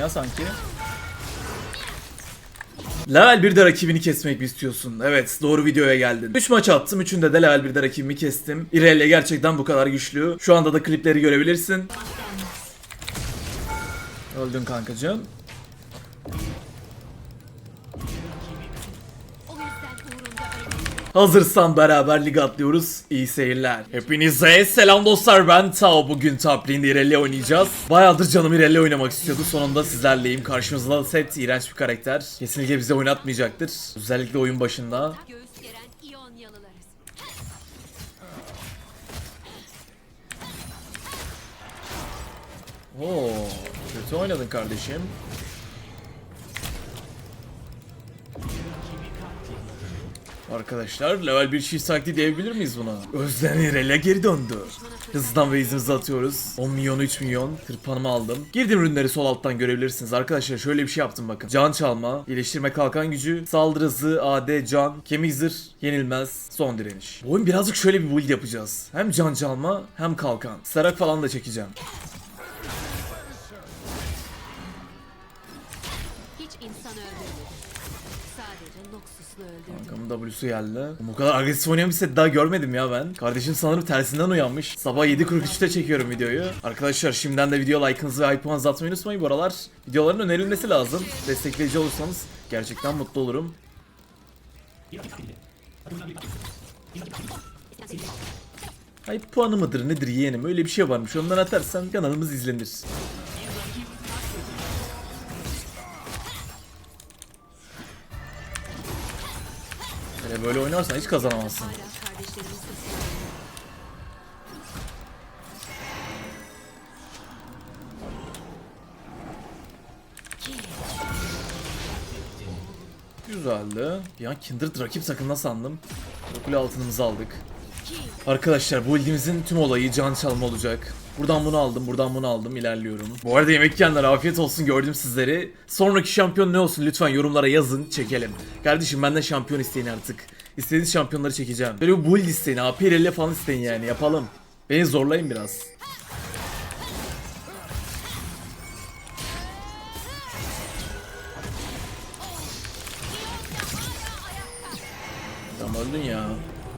ya sanki. Level 1'de rakibini kesmek mi istiyorsun? Evet doğru videoya geldin. 3 maç attım. Üçünde de level 1'de rakibimi kestim. Irelia gerçekten bu kadar güçlü. Şu anda da klipleri görebilirsin. Öldün kankacığım. Hazırsan beraber lig atlıyoruz. İyi seyirler. Hepinize selam dostlar ben Tao. Bugün top lane'de oynayacağız. Bayağıdır canım Irelia oynamak istiyordu. Sonunda sizlerleyim. Karşımızda da set iğrenç bir karakter. Kesinlikle bize oynatmayacaktır. Özellikle oyun başında. Oo, kötü oynadın kardeşim. Arkadaşlar level 1 shift taktiği diyebilir miyiz buna? Özden Irelia geri döndü. Hızdan ve izimizi atıyoruz. 10 milyon 3 milyon tırpanımı aldım. Girdim ürünleri sol alttan görebilirsiniz. Arkadaşlar şöyle bir şey yaptım bakın. Can çalma, iyileştirme kalkan gücü, saldırı hızı, AD, can, kemik zırh, yenilmez, son direniş. Bu oyun birazcık şöyle bir build yapacağız. Hem can çalma hem kalkan. Sarak falan da çekeceğim. Kankamın W'su geldi. Bu kadar agresif oynayan bir set daha görmedim ya ben. Kardeşim sanırım tersinden uyanmış. Sabah 7.43'te çekiyorum videoyu. Arkadaşlar şimdiden de video like'ınızı ve hype'ınızı atmayı unutmayın bu aralar. Videoların önerilmesi lazım. Destekleyici olursanız gerçekten mutlu olurum. Hype puanı mıdır nedir yeğenim öyle bir şey varmış ondan atarsan kanalımız izlenir. Böyle oynarsan hiç kazanamazsın. Güzeldi. Bir an Kindred rakip takımına sandım. Kule altınımızı aldık. Arkadaşlar bu ilgimizin tüm olayı can çalma olacak. Buradan bunu aldım, buradan bunu aldım, ilerliyorum. Bu arada yemek yiyenler afiyet olsun gördüm sizleri. Sonraki şampiyon ne olsun lütfen yorumlara yazın, çekelim. Kardeşim benden şampiyon isteyin artık. İstediğiniz şampiyonları çekeceğim. Böyle bir build isteyin, AP ile falan isteyin yani yapalım. Beni zorlayın biraz. Tamam öldün ya.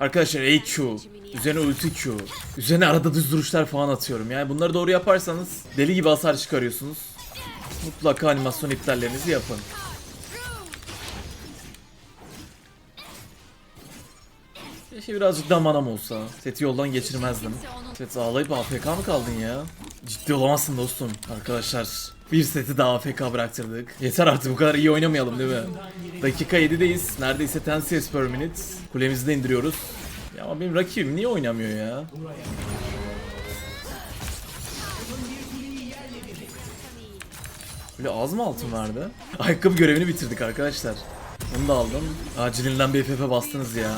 Arkadaşlar AQ, üzerine ulti Q, üzerine arada düz duruşlar falan atıyorum. Yani bunları doğru yaparsanız deli gibi hasar çıkarıyorsunuz. Mutlaka animasyon iptallerinizi yapın. Keşke birazcık daha manam olsa. Seti yoldan geçirmezdim. Set ağlayıp AFK mı kaldın ya? Ciddi olamazsın dostum. Arkadaşlar bir seti daha AFK bıraktırdık. Yeter artık bu kadar iyi oynamayalım değil mi? Dakika 7'deyiz. Neredeyse 10 CS per minute. Kulemizi de indiriyoruz. Ama benim rakibim niye oynamıyor ya? Böyle az mı altın verdi? Ayakkabı görevini bitirdik arkadaşlar. Onu da aldım. Acilinden bir FF bastınız ya.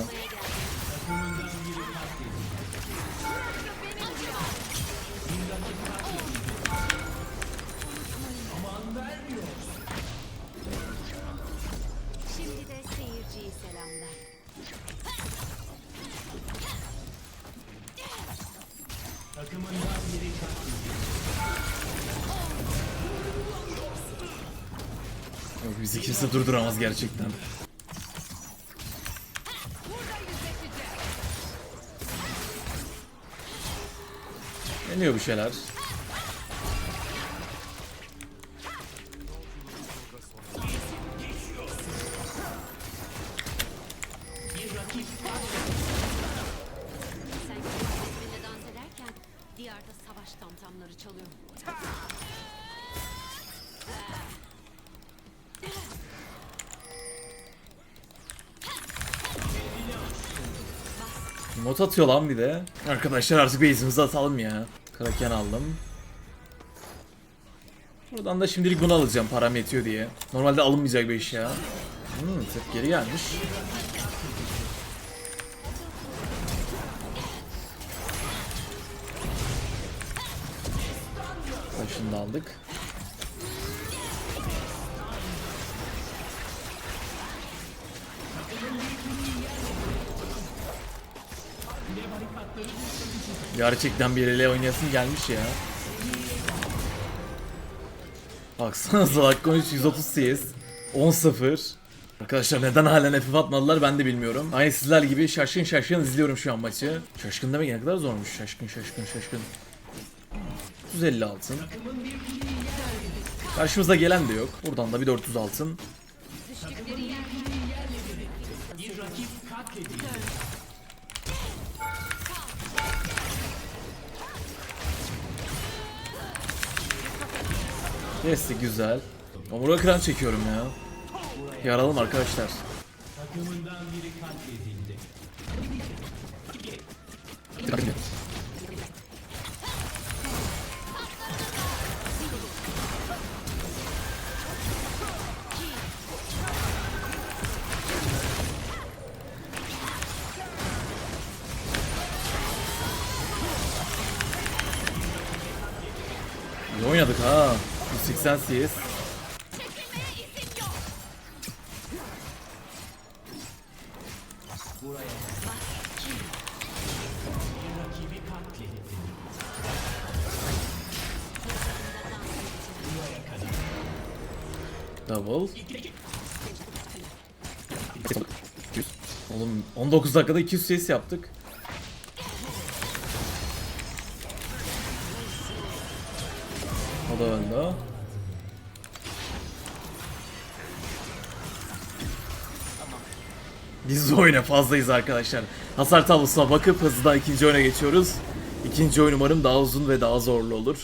Bizi kimse durduramaz gerçekten. Deniyor bir şeyler. Not atıyor lan bir de. Arkadaşlar artık base'imizi atalım ya. Kraken aldım. Buradan da şimdilik bunu alacağım param yetiyor diye. Normalde alınmayacak bir iş ya. Hmm, set geri gelmiş. Başını da aldık. Gerçekten bir ele oynayasın gelmiş ya. Baksanıza dakika 13 130 CS. 10-0. Arkadaşlar neden halen FF atmadılar ben de bilmiyorum. Aynı sizler gibi şaşkın şaşkın izliyorum şu an maçı. Şaşkın demek ne kadar zormuş. Şaşkın şaşkın şaşkın. 350 altın. Karşımıza gelen de yok. Buradan da bir 400 altın. Neyse güzel. Omurga kıran çekiyorum ya. Yaralım arkadaşlar. İyi oynadık ha. 180 CS. Double. Oğlum 19 dakikada 200 CS yaptık. O da öldü. Biz de oyuna fazlayız arkadaşlar. Hasar tablosuna bakıp hızlıdan ikinci oyuna geçiyoruz. İkinci oyun umarım daha uzun ve daha zorlu olur.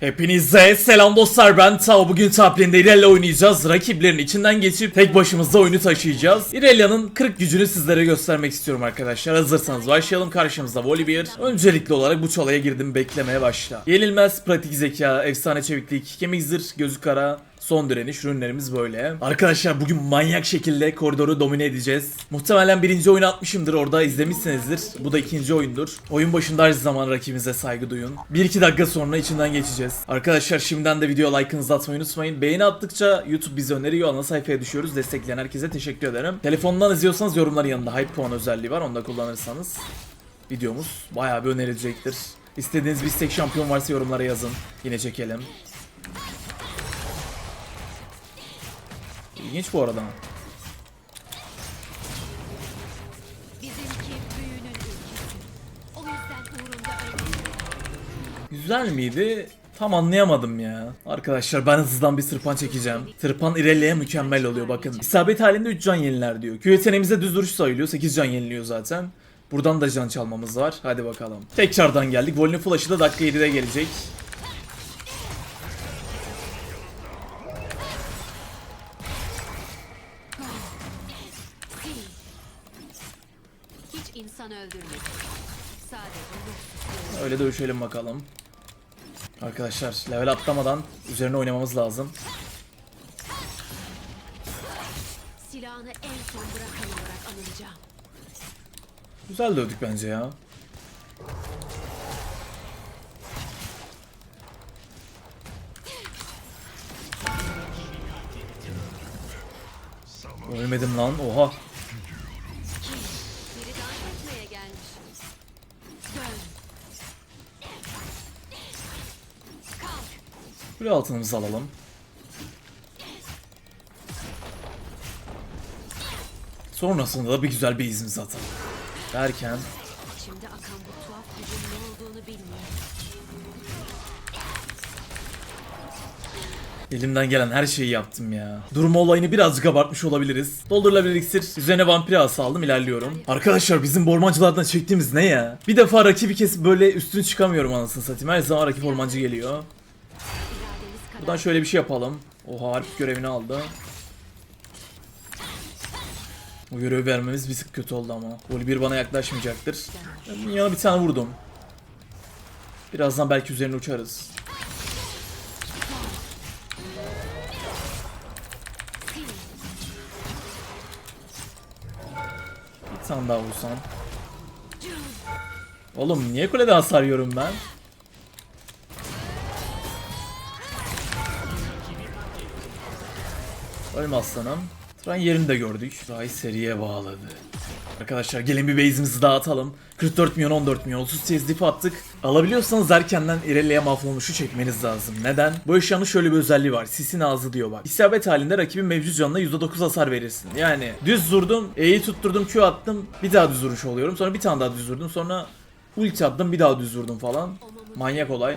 Hepinize selam dostlar ben Tao. Bugün top lane'de Irelia oynayacağız. Rakiplerin içinden geçip tek başımızda oyunu taşıyacağız. Irelia'nın kırık gücünü sizlere göstermek istiyorum arkadaşlar. Hazırsanız başlayalım. Karşımızda Volibear. Öncelikli olarak bu çalaya girdim. Beklemeye başla. Yenilmez, pratik zeka, efsane çeviklik, kemik zırh, gözü kara, Son direniş ürünlerimiz böyle. Arkadaşlar bugün manyak şekilde koridoru domine edeceğiz. Muhtemelen birinci oyunu atmışımdır orada izlemişsinizdir. Bu da ikinci oyundur. Oyun başında her zaman rakibimize saygı duyun. 1-2 dakika sonra içinden geçeceğiz. Arkadaşlar şimdiden de video like'ınızı atmayı unutmayın. Beğeni attıkça YouTube bizi öneriyor. Ana sayfaya düşüyoruz. Destekleyen herkese teşekkür ederim. Telefondan izliyorsanız yorumların yanında hype puan özelliği var. Onu da kullanırsanız videomuz bayağı bir önerilecektir. İstediğiniz bir istek şampiyon varsa yorumlara yazın. Yine çekelim. İlginç bu arada. Güzel miydi? Tam anlayamadım ya. Arkadaşlar ben hızlıdan bir tırpan çekeceğim. Tırpan Irelia'ya mükemmel oluyor bakın. İsabet halinde 3 can yeniler diyor. Q yeteneğimizde düz duruş sayılıyor. 8 can yeniliyor zaten. Buradan da can çalmamız var. Hadi bakalım. Tekrardan geldik. Volley'nin flash'ı da dakika 7'de gelecek. İnsan öldürmedik. Sadece. Öyle dövüşelim bakalım. Arkadaşlar level atlamadan üzerine oynamamız lazım. Silahını en son bırakan olarak anılacağım. Güzel dövdük bence ya. Ölmedim lan. Oha. Kule altınımızı alalım. Sonrasında da bir güzel bir izimizi atalım. Derken İçimde akan bu tuhaf gücün ne olduğunu bilmiyorum. elimden gelen her şeyi yaptım ya. Durma olayını birazcık abartmış olabiliriz. Doldurulabilir iksir. Üzerine vampir ası aldım ilerliyorum. Arkadaşlar bizim ormancılardan çektiğimiz ne ya? Bir defa rakibi kesip böyle üstünü çıkamıyorum anasını satayım. Her zaman rakip ormancı geliyor. Buradan şöyle bir şey yapalım. Oha harp görevini aldı. Bu görevi vermemiz bir tık kötü oldu ama. Voli bir bana yaklaşmayacaktır. Ben Yana bir tane vurdum. Birazdan belki üzerine uçarız. Bir tane daha vursam. Oğlum niye kulede hasar yiyorum ben? Ölme aslanım. Ryan yerini de gördük. Ray seriye bağladı. Arkadaşlar gelin bir base'imizi dağıtalım. 44 milyon 14 milyon 30 CS dip attık. Alabiliyorsanız erkenden İrelia'ya mahvolmuşu çekmeniz lazım. Neden? Bu eşyanın şöyle bir özelliği var. Sisin ağzı diyor bak. İsabet halinde rakibin mevcut canına %9 hasar verirsin. Yani düz vurdum, E'yi tutturdum, Q attım. Bir daha düz vuruş oluyorum. Sonra bir tane daha düz vurdum. Sonra ulti attım, bir daha düz vurdum falan. Manyak olay.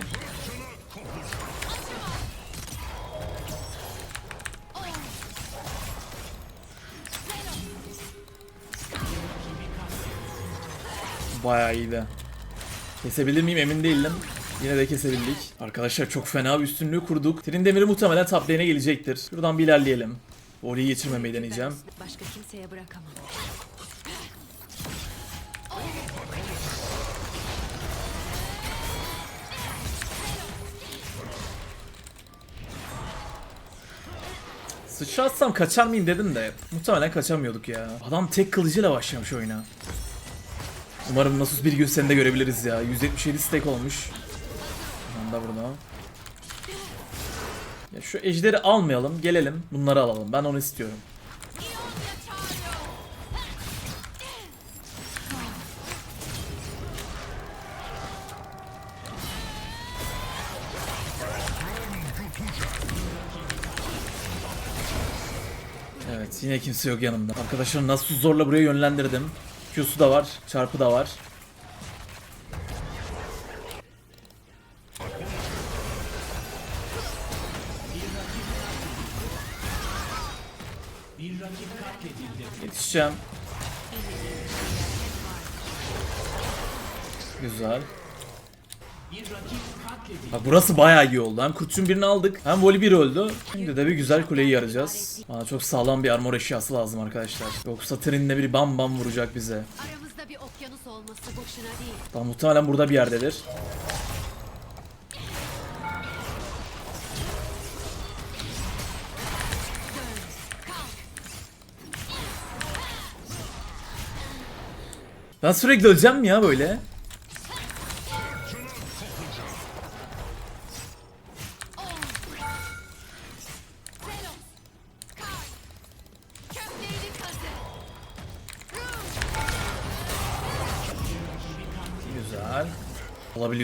Bayağı iyiydi. Kesebilir miyim emin değilim. Yine de kesebildik. Arkadaşlar çok fena bir üstünlüğü kurduk. Trindemir'i muhtemelen top lane'e gelecektir. Şuradan bir ilerleyelim. Orayı geçirmemeyi deneyeceğim. Başka kimseye bırakamam. Sıçratsam kaçar mıyım dedim de muhtemelen kaçamıyorduk ya. Adam tek kılıcıyla başlamış oyuna. Umarım Nasus bir gün seni de görebiliriz ya. 177 stack olmuş. De burada. Ya şu ejderi almayalım, gelelim. Bunları alalım. Ben onu istiyorum. Evet yine kimse yok yanımda. Arkadaşlar nasıl zorla buraya yönlendirdim. Q'su da var, çarpı da var. Yetişeceğim. Güzel. Bak burası bayağı iyi oldu. Hem kurtçun birini aldık hem voli bir öldü. Şimdi de bir güzel kuleyi yarayacağız. Bana çok sağlam bir armor eşyası lazım arkadaşlar. Yoksa Trin'le biri bam bam vuracak bize. Aramızda bir okyanus olması boşuna değil. Tamam muhtemelen burada bir yerdedir. Ben sürekli öleceğim ya böyle?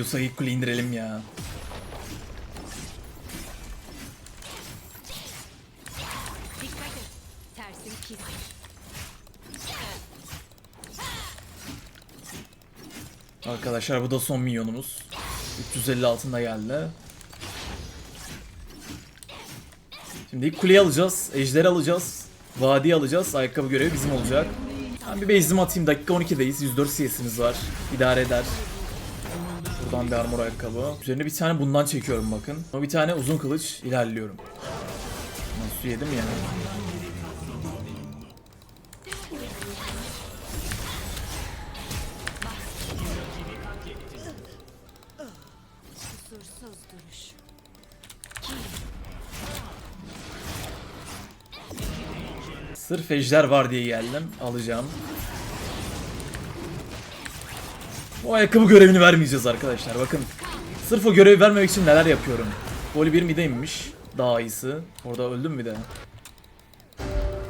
Olabiliyorsa ilk kule indirelim ya. Arkadaşlar bu da son milyonumuz. 350 altında geldi. Şimdi ilk kuleyi alacağız. Ejderi alacağız. Vadi alacağız. Ayakkabı görevi bizim olacak. Ben bir base'imi atayım. Dakika 12'deyiz. 104 CS'imiz var. İdare eder. Buradan bir armor ayakkabı. Üzerine bir tane bundan çekiyorum bakın. Ama bir tane uzun kılıç ilerliyorum. Nasıl yedim ya? Kusursuz duruş. Sırf ejder var diye geldim. Alacağım. Bu ayakkabı görevini vermeyeceğiz arkadaşlar. Bakın. Sırf o görevi vermemek için neler yapıyorum. Voli bir mide inmiş. Daha iyisi. Orada öldüm bir de.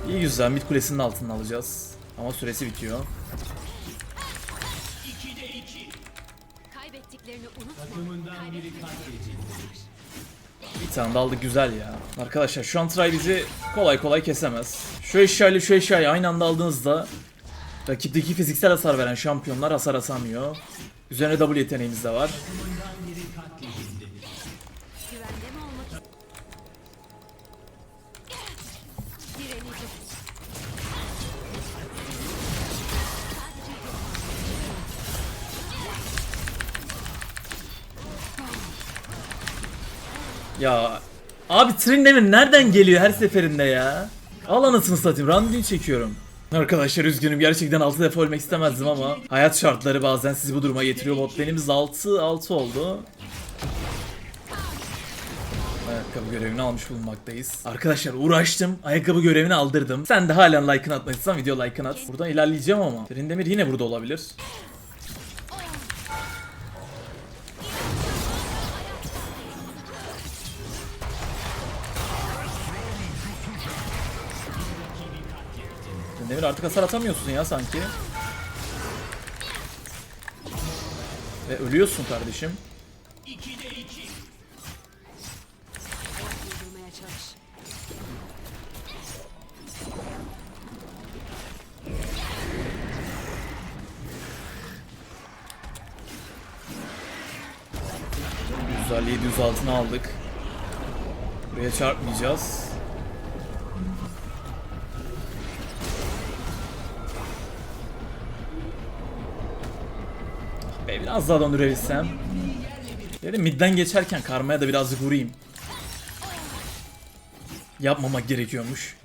İyi güzel. Mid kulesinin altını alacağız. Ama süresi bitiyor. Kaybettiklerini unutma. Bir tane de aldık güzel ya. Arkadaşlar şu an Try bizi kolay kolay kesemez. Şu eşyayla şu eşyayı aynı anda aldığınızda rakipteki fiziksel hasar veren şampiyonlar hasar atamıyor. Üzerine W yeteneğimiz de var. Ya abi Trindemir nereden geliyor her seferinde ya? Al anasını satayım randevu çekiyorum. Arkadaşlar üzgünüm gerçekten 6 defa ölmek istemezdim ama hayat şartları bazen sizi bu duruma getiriyor. Bot benimiz 6 6 oldu. Ayakkabı görevini almış bulunmaktayız. Arkadaşlar uğraştım. Ayakkabı görevini aldırdım. Sen de halen like'ını atmadıysan video like'ını at. Buradan ilerleyeceğim ama. Trindemir yine burada olabilir. Demir artık hasar atamıyorsun ya sanki. Ve ölüyorsun kardeşim. Güzel 700 altına aldık. Buraya çarpmayacağız. Be biraz daha döndürebilsem. Dedim midden geçerken karmaya da birazcık vurayım. Yapmamak gerekiyormuş.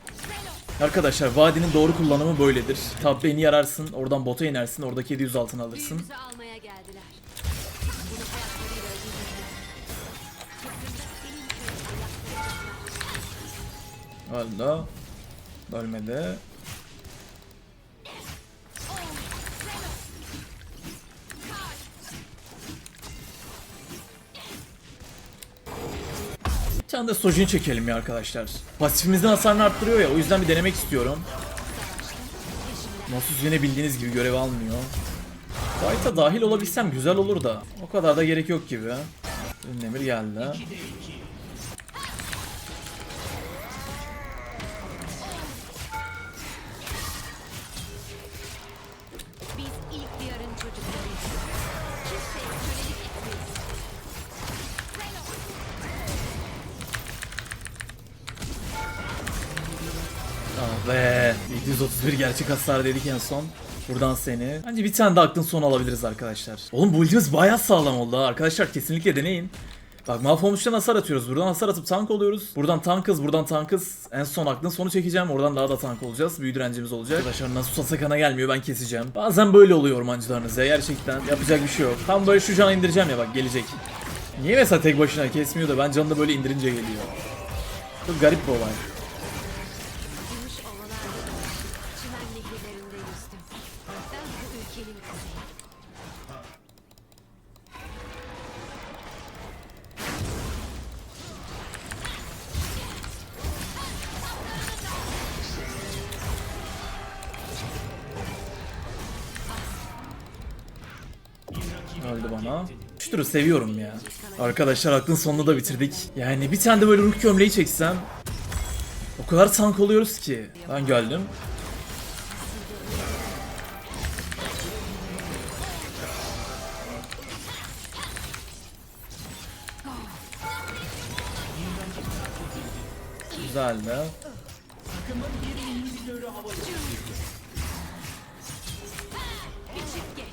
Arkadaşlar vadinin doğru kullanımı böyledir. Top lane'i yararsın, oradan bota inersin, oradaki 700 altın alırsın. Öldü. Ölmedi. Tane de Sojin çekelim ya arkadaşlar. Pasifimizden hasarını arttırıyor ya o yüzden bir denemek istiyorum. Nasus yine bildiğiniz gibi görev almıyor. Fight'a dahil olabilsem güzel olur da. O kadar da gerek yok gibi. Ünlemir geldi. 131 gerçek hasar dedik en son. Buradan seni. Bence bir tane de aklın sonu alabiliriz arkadaşlar. Oğlum bu ultimiz baya sağlam oldu ha. Arkadaşlar kesinlikle deneyin. Bak mahvolmuştan hasar atıyoruz. Buradan hasar atıp tank oluyoruz. Buradan tankız, buradan tankız. En son aklın sonu çekeceğim. Oradan daha da tank olacağız. Büyü direncimiz olacak. Arkadaşlar nasıl sakana gelmiyor ben keseceğim. Bazen böyle oluyor ormancılarınız ya gerçekten. Yapacak bir şey yok. Tam böyle şu canı indireceğim ya bak gelecek. Niye mesela tek başına kesmiyor da ben canını böyle indirince geliyor. Çok garip bir olay. Öldü bana. Şu turu seviyorum ya. Arkadaşlar aklın sonunu da bitirdik. Yani bir tane de böyle ruh gömleği çeksem. O kadar tank oluyoruz ki. Ben geldim. Geç.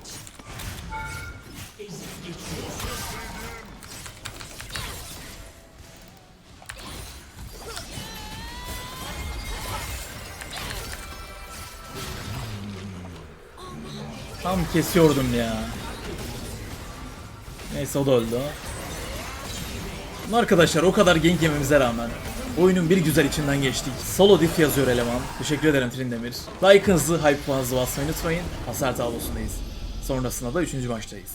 Tam kesiyordum ya. Neyse o da öldü. Arkadaşlar o kadar gank yememize rağmen oyunun bir güzel içinden geçtik. Solo diff yazıyor eleman. Teşekkür ederim Trindemir. Like'ınızı, hype puanınızı basmayı unutmayın. Hasar tablosundayız. Sonrasında da 3. maçtayız.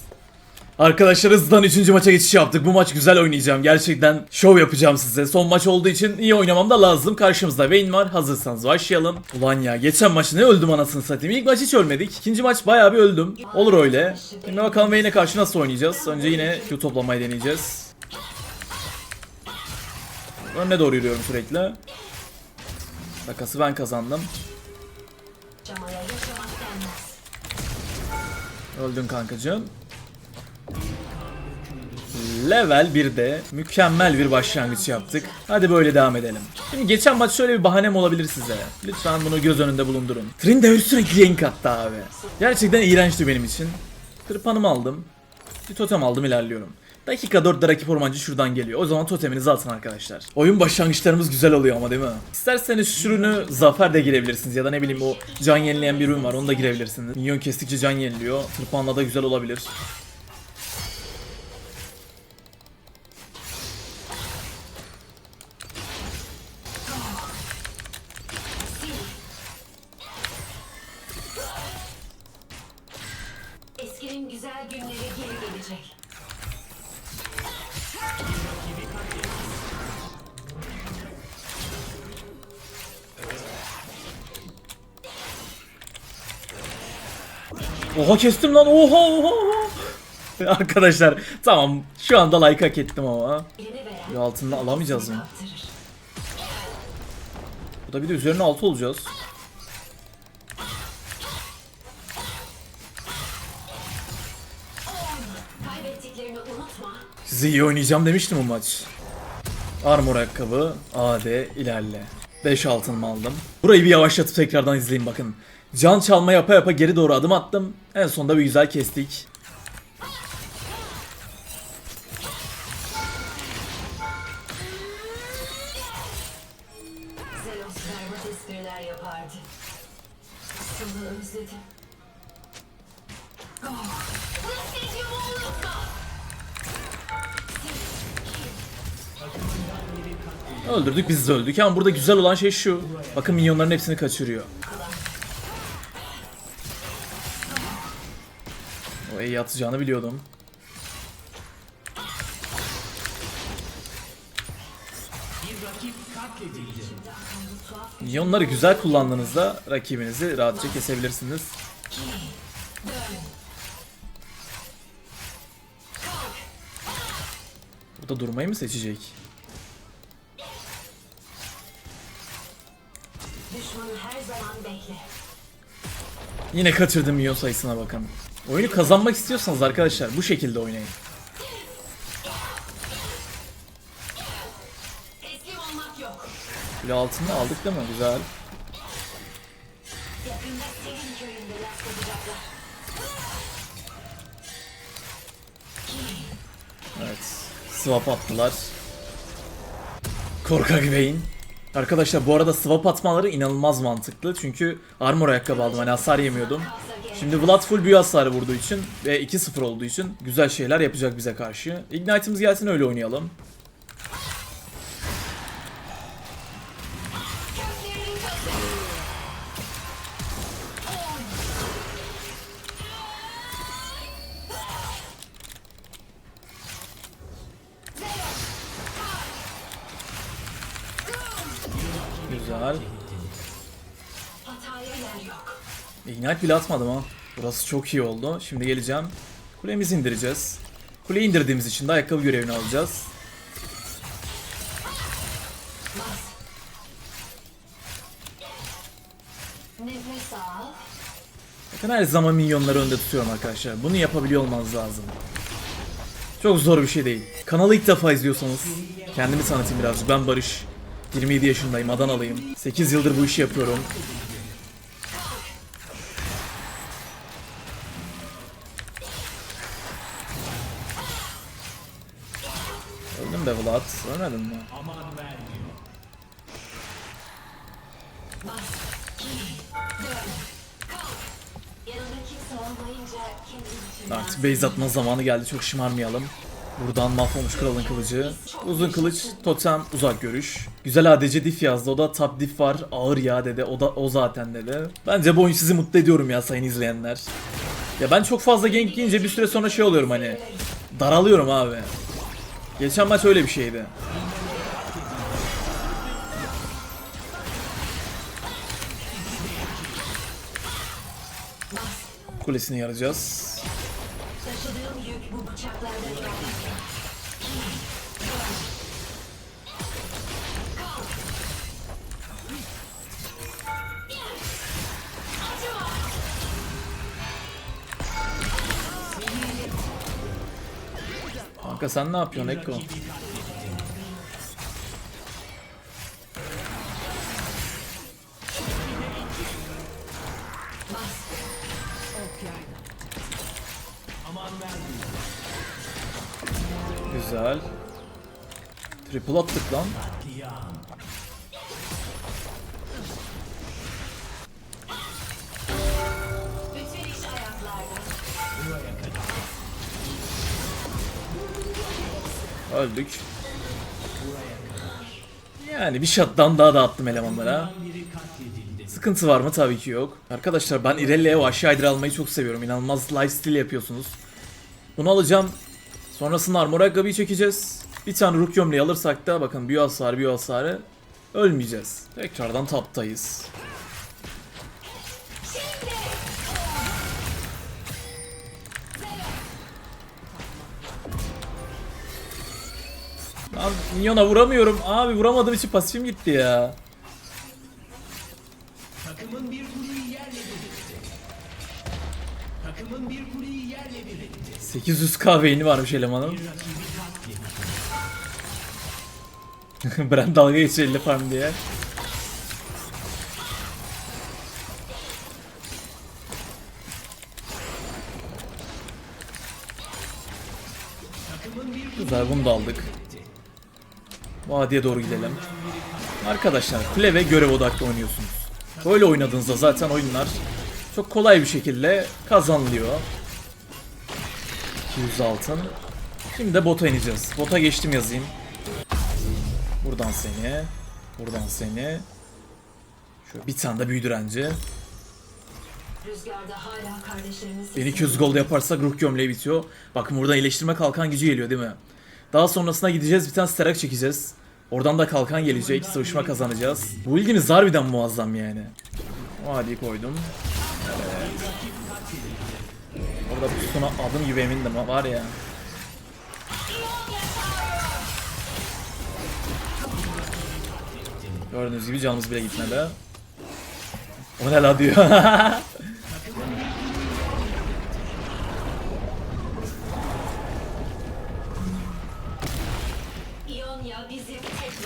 Arkadaşlar hızlıdan 3. maça geçiş yaptık. Bu maç güzel oynayacağım. Gerçekten şov yapacağım size. Son maç olduğu için iyi oynamam da lazım. Karşımızda Vayne var. Hazırsanız başlayalım. Ulan ya geçen maç ne öldüm anasını satayım. İlk maç hiç ölmedik. İkinci maç bayağı bir öldüm. Olur öyle. Şimdi bakalım Vayne'e karşı nasıl oynayacağız. Önce yine Q toplamayı deneyeceğiz. Önüne doğru yürüyorum sürekli. Takası ben kazandım. Öldün kankacığım. Level 1'de mükemmel bir başlangıç yaptık. Hadi böyle devam edelim. Şimdi geçen maç şöyle bir bahanem olabilir size. Lütfen bunu göz önünde bulundurun. Trindamer sürekli gank attı abi. Gerçekten iğrençti benim için. Kırpanımı aldım. Bir totem aldım ilerliyorum. Dakika 4'de rakip ormancı şuradan geliyor. O zaman toteminizi atın arkadaşlar. Oyun başlangıçlarımız güzel oluyor ama değil mi? İsterseniz şu ürünü zafer de girebilirsiniz ya da ne bileyim o can yenileyen bir ürün var onu da girebilirsiniz. Minyon kestikçe can yeniliyor. Tırpanla da güzel olabilir. Oha kestim lan oha oha. Arkadaşlar tamam şu anda like hak ettim ama. Ya altında alamayacağız mı? Bu da bir de üzerine altı olacağız. Size iyi oynayacağım demiştim bu maç. Armor ayakkabı, AD, ilerle. 5 altınımı aldım. Burayı bir yavaşlatıp tekrardan izleyin bakın. Can çalma yapa yapa geri doğru adım attım. En sonunda bir güzel kestik. Öldürdük biz de öldük ama burada güzel olan şey şu. Bakın minyonların hepsini kaçırıyor. O iyi atacağını biliyordum. Minyonları güzel kullandığınızda rakibinizi rahatça kesebilirsiniz. Burada durmayı mı seçecek? Yine kaçırdım milyon sayısına bakın. Oyunu kazanmak istiyorsanız arkadaşlar bu şekilde oynayın. Kule altında aldık değil mi? Güzel. Evet. Swap attılar. Korkak beyin. Arkadaşlar bu arada swap atmaları inanılmaz mantıklı. Çünkü armor ayakkabı aldım. Hani hasar yemiyordum. Şimdi Vlad full büyü hasarı vurduğu için ve 2-0 olduğu için güzel şeyler yapacak bize karşı. Ignite'ımız gelsin öyle oynayalım. Ignite bile atmadım ha. Burası çok iyi oldu. Şimdi geleceğim. Kulemizi indireceğiz. Kuleyi indirdiğimiz için de ayakkabı görevini alacağız. Bakın her zaman minyonları önde tutuyorum arkadaşlar. Bunu yapabiliyor olmanız lazım. Çok zor bir şey değil. Kanalı ilk defa izliyorsanız kendimi tanıtayım birazcık. Ben Barış. 27 yaşındayım, Adanalıyım. 8 yıldır bu işi yapıyorum. Vlad. Ölmedin mi? Artık base atma zamanı geldi. Çok şımarmayalım. Buradan mahvolmuş kralın kılıcı. Uzun kılıç, totem, uzak görüş. Güzel ADC diff yazdı. O da top diff var. Ağır ya dedi. O da o zaten dedi. Bence bu oyun sizi mutlu ediyorum ya sayın izleyenler. Ya ben çok fazla gank yiyince bir süre sonra şey oluyorum hani. Daralıyorum abi. Geçen maç öyle bir şeydi. Kulesini yaracağız. Kanka sen ne yapıyorsun Ekko? Güzel. Triple attık lan. Öldük. Yani bir shot'tan daha da attım elemanlara. Sıkıntı var mı? Tabii ki yok. Arkadaşlar ben Irelia'ya vahşi Hydra almayı çok seviyorum. İnanılmaz lifesteal yapıyorsunuz. Bunu alacağım. Sonrasında armor ayakkabıyı çekeceğiz. Bir tane rook gömleği alırsak da bakın büyü hasarı büyü hasarı ölmeyeceğiz. Tekrardan taptayız. Abi minyona vuramıyorum. Abi vuramadığım için pasifim gitti ya. 800 kahveyini varmış elemanın. Brand dalga geçiyor 50 farm diye. Güzel bunu da aldık. Vadiye doğru gidelim. Arkadaşlar kule ve görev odaklı oynuyorsunuz. Böyle oynadığınızda zaten oyunlar çok kolay bir şekilde kazanılıyor. 200 altın. Şimdi de bota ineceğiz. Bota geçtim yazayım. Buradan seni. Buradan seni. Şöyle bir tane de büyü direnci. Kardeşlerimiz 1200 gold yaparsak ruh gömleği bitiyor. Bakın burada iyileştirme kalkan gücü geliyor değil mi? Daha sonrasına gideceğiz bir tane sterak çekeceğiz. Oradan da kalkan gelecek. Sıvışma kazanacağız. Bu ilgimiz harbiden muazzam yani. Hadi koydum. Evet. Orada pustuna adım gibi emindim var ya. Gördüğünüz gibi canımız bile gitmedi. O ne la diyor.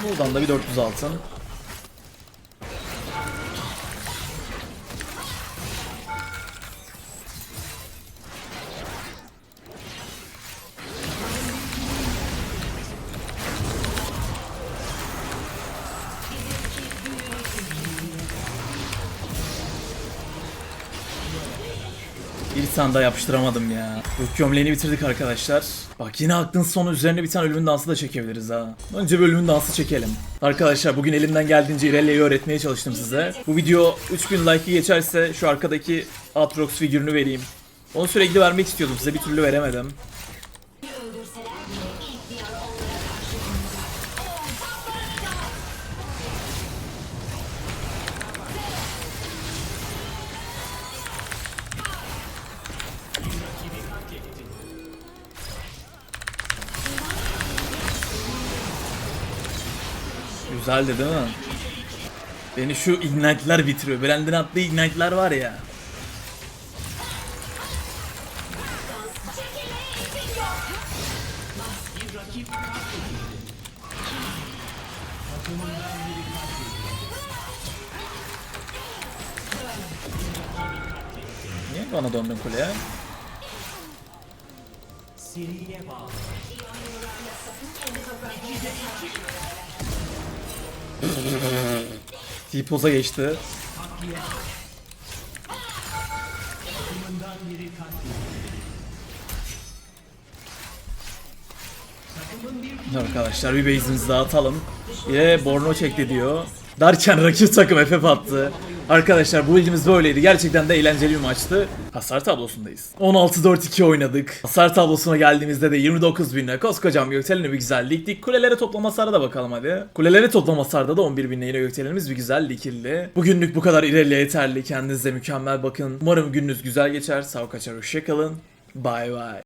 Buradan da bir 400 altın. Daha yapıştıramadım ya. Ruh gömleğini bitirdik arkadaşlar. Bak yine aklın sonu üzerine bir tane ölümün dansı da çekebiliriz ha. Önce bir ölümün dansı çekelim. Arkadaşlar bugün elimden geldiğince Irelia'yı öğretmeye çalıştım size. Bu video 3000 like'ı geçerse şu arkadaki Aatrox figürünü vereyim. Onu sürekli vermek istiyordum size bir türlü veremedim. Güzeldi değil mi? Beni şu ignite'ler bitiriyor. Brandon attığı ignite'ler var ya. Niye bana döndün kuleye? T-Pose'a geçti. Arkadaşlar bir base'imizi daha atalım. Yine Borno çekti diyor. Derken rakip takım FF attı. Arkadaşlar bu ilgimiz böyleydi. Gerçekten de eğlenceli bir maçtı. Hasar tablosundayız. 16-4-2 oynadık. Hasar tablosuna geldiğimizde de 29 binle koskocam Göktelen'e bir güzel diktik. Kulelere toplam hasara da bakalım hadi. Kulelere toplam hasarda da 11 binle yine Göktelen'imiz bir güzel dikildi. Bugünlük bu kadar ilerliye yeterli. Kendinize mükemmel bakın. Umarım gününüz güzel geçer. Sağ kaçar hoşçakalın. Bye bye.